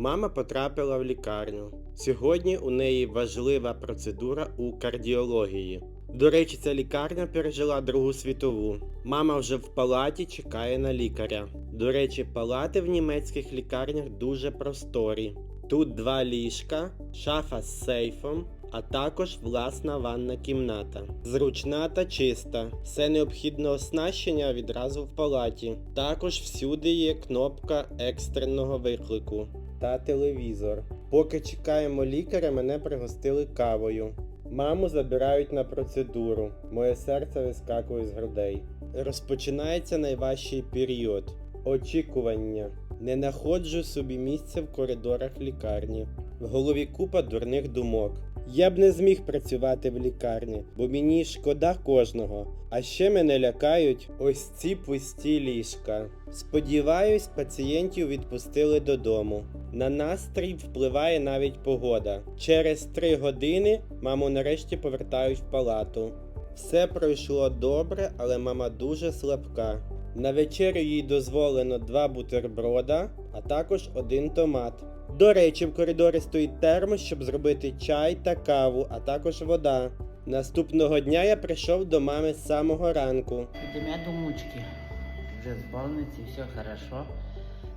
Мама потрапила в лікарню. Сьогодні у неї важлива процедура у кардіології. До речі, ця лікарня пережила Другу світову. Мама вже в палаті чекає на лікаря. До речі, палати в німецьких лікарнях дуже просторі. Тут два ліжка, шафа з сейфом, а також власна ванна кімната. Зручна та чиста. Все необхідне оснащення відразу в палаті. Також всюди є кнопка екстреного виклику та телевізор. Поки чекаємо лікаря, мене пригостили кавою. Маму забирають на процедуру. Моє серце вискакує з грудей. Розпочинається найважчий період очікування. Не находжу собі місця в коридорах лікарні. В голові купа дурних думок. Я б не зміг працювати в лікарні, бо мені шкода кожного. А ще мене лякають ось ці пусті ліжка. Сподіваюсь, пацієнтів відпустили додому. На настрій впливає навіть погода. Через три години маму нарешті повертають в палату. Все пройшло добре, але мама дуже слабка. На вечерю їй дозволено два бутерброда, а також один томат. До речі, в коридорі стоїть термос, щоб зробити чай та каву, а також вода. Наступного дня я прийшов до мами з самого ранку. Йдемо до мучки. Вже з больниці, все хорошо.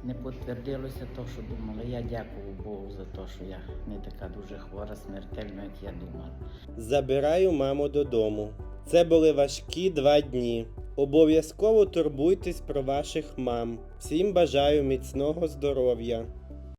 Не підтвердилося то, що думала. Я дякую Богу за те, що я не така дуже хвора, смертельна, як я думала. Забираю маму додому. Це були важкі два дні. Обов'язково турбуйтесь про ваших мам. Всім бажаю міцного здоров'я.